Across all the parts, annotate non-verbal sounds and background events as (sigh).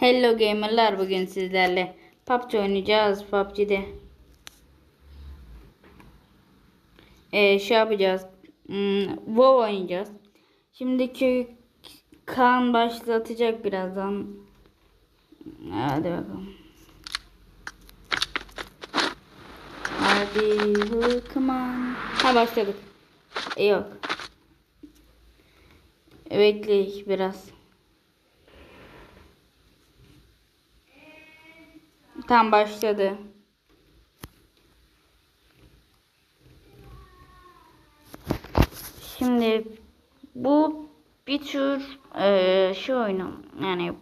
Hello gamerlar bugün sizlerle PUBG oynayacağız PUBG'de. Ee, şey yapacağız. Hmm, WoW oynayacağız. Şimdiki Kaan başlatacak birazdan. Hadi bakalım. Hadi hı, come on. Ha başladık. Yok. Bekleyin biraz. Tam başladı. Şimdi bu bir tür eee şey oyunu yani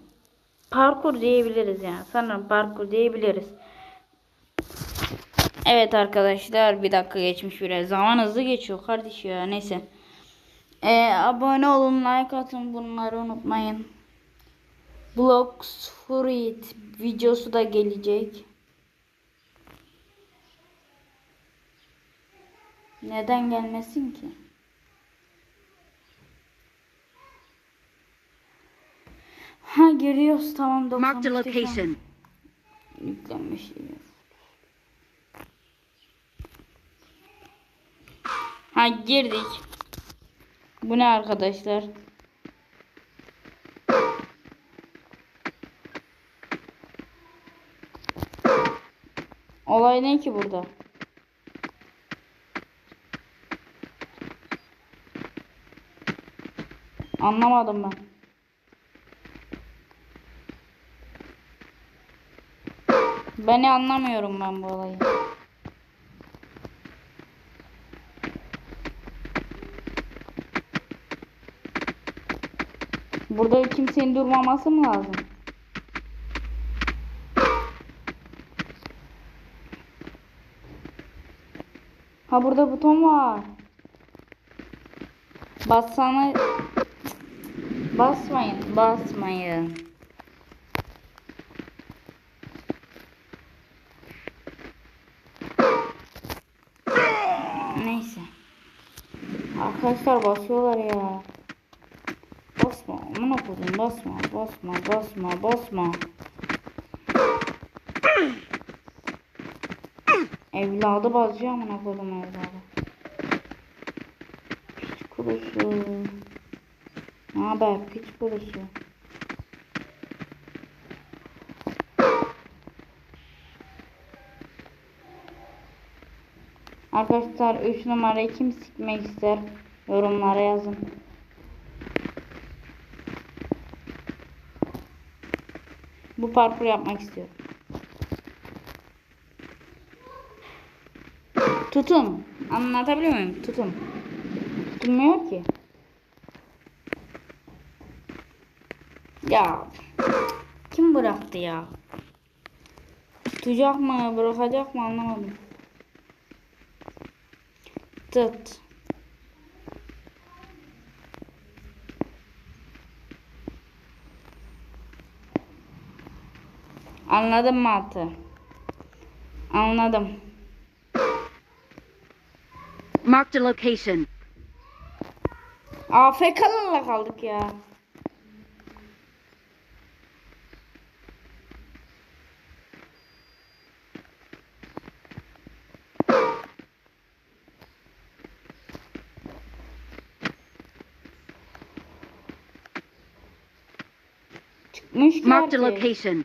parkur diyebiliriz yani sanırım parkur diyebiliriz. Evet arkadaşlar bir dakika geçmiş biraz zaman hızlı geçiyor kardeş ya neyse. Eee, abone olun like atın bunları unutmayın. Blocks Fruit videosu da gelecek. Neden gelmesin ki? Ha geliyoruz tamam Marked a 95 'te şu an location. Yüklenmiş. Ha girdik. Bu ne arkadaşlar? Olay ne ki burada? Anlamadım ben. Beni anlamıyorum ben bu olayı. Burada kimsenin durmaması mı lazım? Ha burada buton var. Bassana basmayın, basmayın. Neyse. Arkadaşlar basıyorlar ya. Basma, amına koydum basma, basma, basma, basma. Evladı basacağım amına koydum evladı. Piç kurusu. Ne haber piç kurusu? Arkadaşlar 3 numarayı kim sikmek ister? Yorumlara yazın. Bu parkur yapmak istiyorum. Tutun. Anlatabiliyor muyum? Tutun. Tutulmuyor ki. Ya. Kim bıraktı ya? Tutacak mı? Bırakacak mı? Anlamadım. Tut. Anladım mı atı? Anladım. Marked a location. AFK'larla kaldık ya. Marked a location.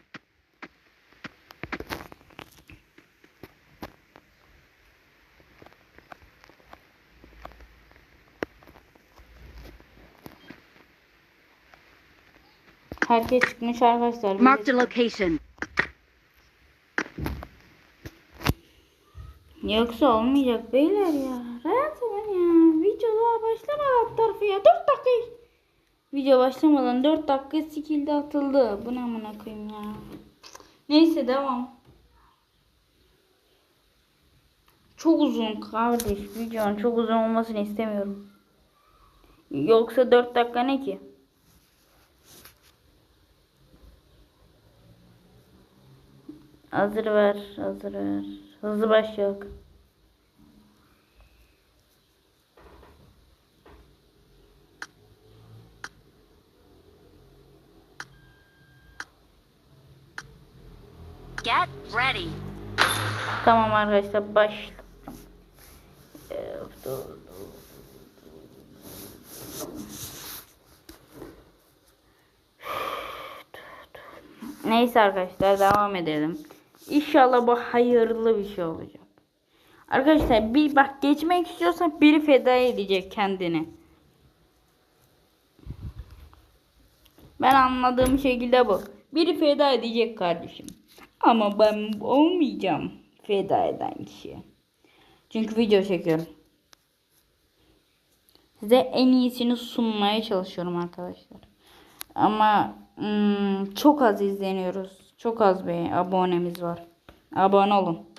Herkes çıkmış arkadaşlar. Marked a location. Yoksa olmayacak beyler ya. Olun ya. Video daha başlamadan tarafı ya. 4 dakika. Video başlamadan 4 dakika skill'de atıldı. Bu ne amına koyayım ya. Neyse devam. Çok uzun kardeş. Videonun çok uzun olmasını istemiyorum. Yoksa 4 dakika ne ki? Hazır ver, hazır ver. Hızlı başlayalım. Get ready. Tamam arkadaşlar başla. Ee. Neyse arkadaşlar devam edelim. İnşallah bu hayırlı bir şey olacak. Arkadaşlar bir bak geçmek istiyorsa biri feda edecek kendini. Ben anladığım şekilde bu. Biri feda edecek kardeşim. Ama ben olmayacağım feda eden kişi. Çünkü video çekiyorum. Size en iyisini sunmaya çalışıyorum arkadaşlar. Ama hmm, çok az izleniyoruz. Çok az bir abonemiz var. Abone olun.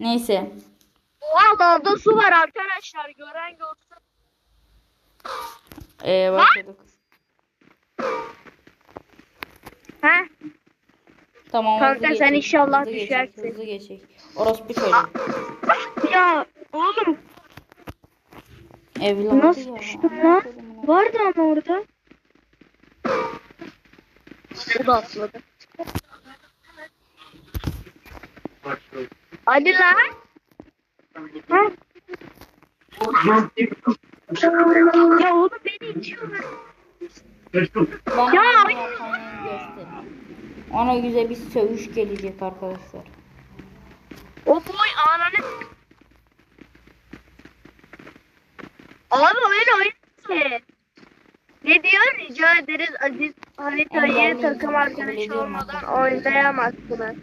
Neyse. Oha lavda su var arkadaşlar. Gören görsün. Ee, başladık. He? Tamam. Kanka sen geçek, inşallah hızlı düşersin. Hızlı geçek. Orospu çocuk. Ya oğlum Evladı nasıl ya. düştüm lan? Vardı ama orada. O da atladı. Hadi lan. Ha? Ya oğlum beni itiyorlar. Bana Ya. Ona güzel bir sövüş gelecek arkadaşlar. O boy ananı. Abi oyun oyun. Ne diyor? Rica ederiz Aziz haritayı Engelli takım arkadaşı olmadan oynayamazsınız.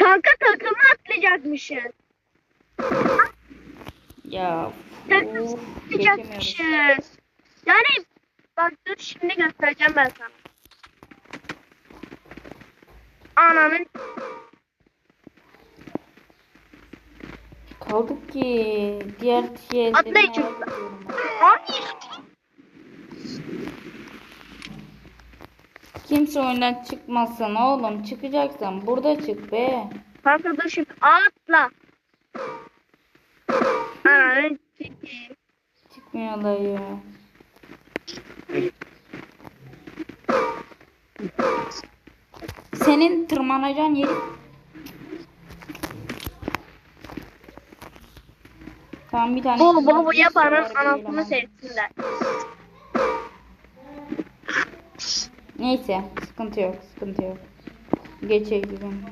Kanka takımı atlayacakmışız. Ya Takım of, geçemiyoruz. atlayacakmışız. Yani bak dur şimdi göstereceğim ben sana. Ananın Kaldık ki diğer şeyleri Atlayın merak çocuklar. ediyorum ben. Ay! Kimse oyundan çıkmasın oğlum. Çıkacaksan burada çık be. Şimdi atla. Sikeyim. Çıkmıyorlar ya. Senin tırmanacağın yeri Tamam bir tane Bu kızıl bu bu bir yapanın anasını sevsinler. Neyse sıkıntı yok sıkıntı yok. Geçelim.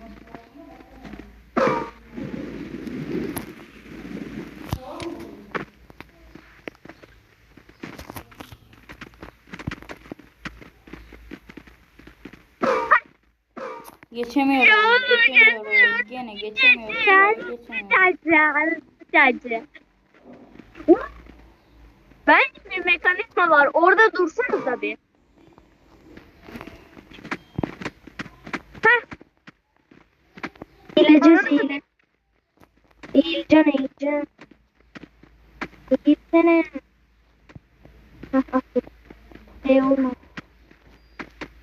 Geçemiyorum. Geçemiyorum. Gene geçemiyorum. Geçemiyorum. Bence bir mekanizma var. Orada dursunuz tabii. Heh. Eğilsene. (laughs) Heh atla. Şey olmaz.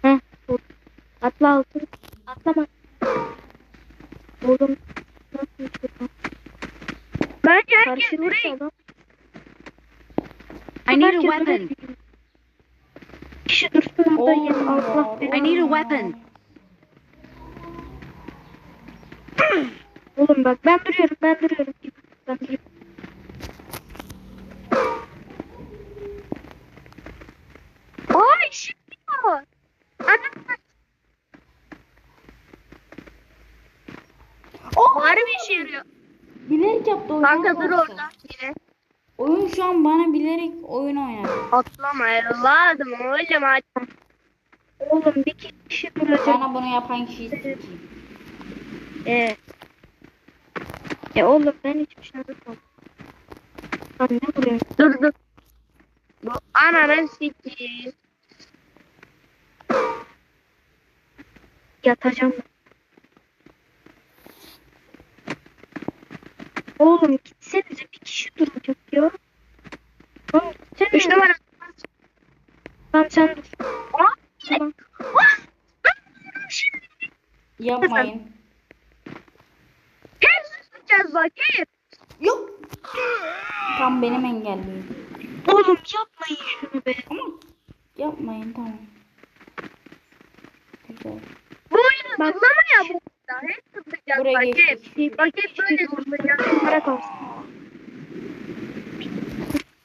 Heh. Atla altın. Atlama. Oğlum. Nasıl şuradan? Bence herkes buraya I need a weapon. Kişi dursun orada yem Allah. I need a weapon. Oğlum bak ben duruyorum ben duruyorum. Ben duruyorum. Ay şimdi var. Anam. Oh! Var bir işe yarıyor. Bilerek yaptı oyunu. Kanka dur orada yine. Oyun şu an bana bilerek oyun oynadı. Atlama evladım oğlum hadi. Oğlum bir kişi duracak. Bana bunu yapan kişiyi sikeyim. Ee. E oğlum ben hiçbir şey yapmadım. Lan ne vuruyorsun? Dur dur. Bu ananın sikiyim. Yatacağım. Oğlum gitsenize bir kişi duracak ya. Oğlum gitsene. Üç numara. Tamam sen dur. Aa, tamam. Yapmayın. Tutacağız bak hep. Yok. Tam benim engelliyim. Oğlum yapmayın şunu be. Ama yapmayın tamam. işte. Bu oyunu Bak- zıplama ya bu. oyunda. Hep zıplayacağız Buraya. Bak hep böyle zıplayacağız. Para kalsın.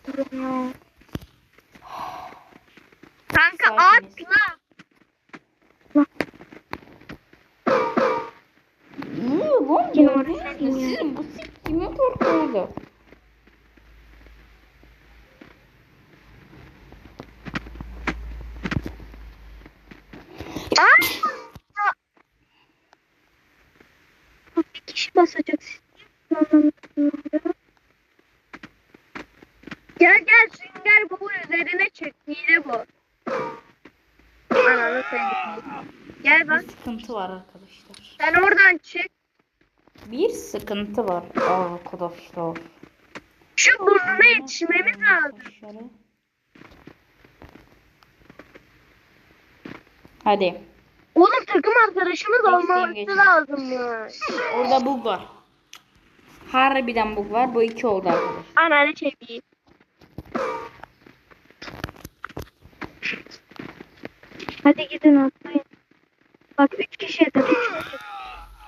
Durun ya. Kanka Sakiniz. atla. Lan İki numara gördünüz mü? sensin ya. Sizin bu korkuyordu? Bir kişi basacak. Gel gel sünger bu üzerine çek. Hile bu. Ananı. Gel Bir bak. sıkıntı var arkadaşlar. Sen oradan çek. Bir sıkıntı var arkadaşlar. Şu burnuna yetişmemiz lazım. Hadi. Oğlum takım arkadaşımız olması lazım ya. Orada bug var. Harbiden bug var. Bu iki oldu arkadaşlar. Ananı çekeyim. Hadi gidin atlayın. Bak üç kişi kişi.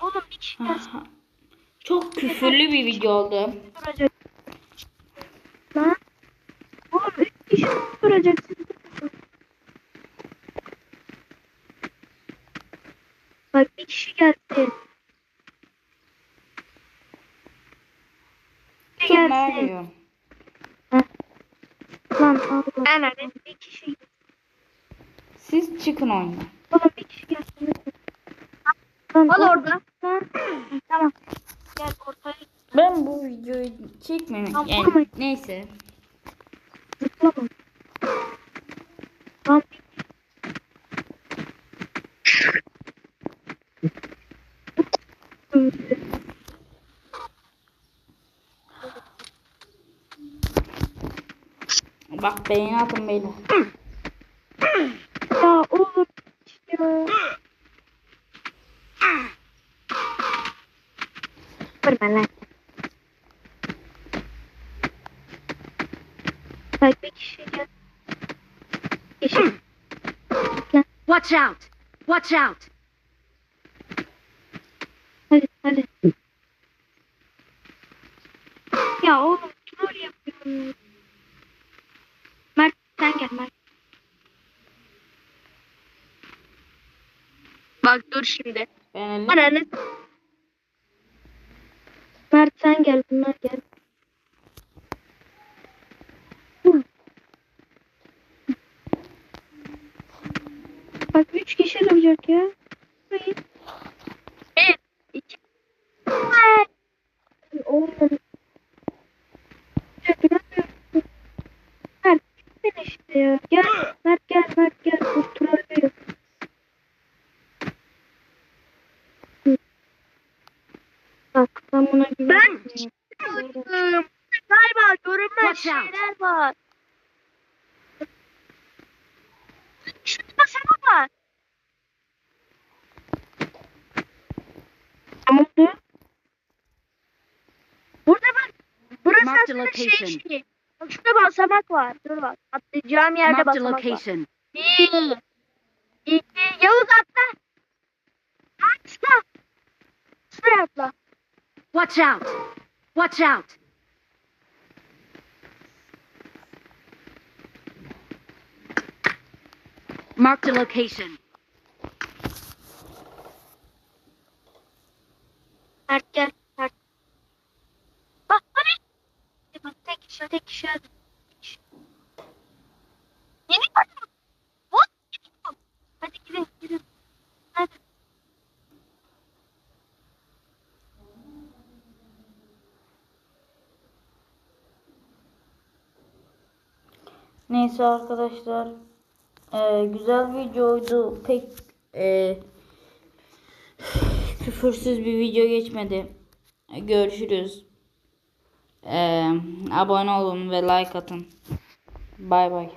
Oğlum bir kişi. Çok küfürlü bir video oldu. Lan. Oğlum üç kişi duracak. Bak bir kişi geldi. Bir Çok merak gelsin. ediyorum. Lan Allah. Ananı. Bir kişi. Siz çıkın oyuna. Oğlum bir kişi gelsin. Lan Al orada. Lan. Tamam. Gel ortaya Ben bu videoyu Tamam, yani neyse. zıplama. Bak beğeni atın beyler. Ya oğlum ya. Vurma lan. Bak bir kişi gel. Kişi. Watch out! Watch out! Hadi hadi. Ya oğlum troll yapıyorum. Mert sen gel Mert. Bak dur şimdi. Ananı. Mert sen gel bunlar gel. Bak üç kişi duracak ya. Hayır. Bir, iki. Duramıyorum. Mert gitsin işte ya. Gel Mert gel Mert gel. Hı. Bak ben buna güvenmiyorum. Hmm, Galiba görünmez şeyler var. Var. Tamam dur. Burada bak. Burası Mark aslında şey location. şey. Bak şurada basamak var. Dur bak. Atlayacağım yerde Marked a basamak var. location. Bir. İki. Yavuz atla. Atla. Şuraya atla. Watch out! Watch out! Marked a location. Mert gel. Mert. Bak hadi. Bak tek kişi tek kişi. hadi. Yeni takım. What? Hadi gidin gidin. Hadi. Neyse arkadaşlar. Ee, güzel videoydu. Pek e, küfürsüz bir video geçmedi. Görüşürüz. Ee, abone olun ve like atın. Bay bay.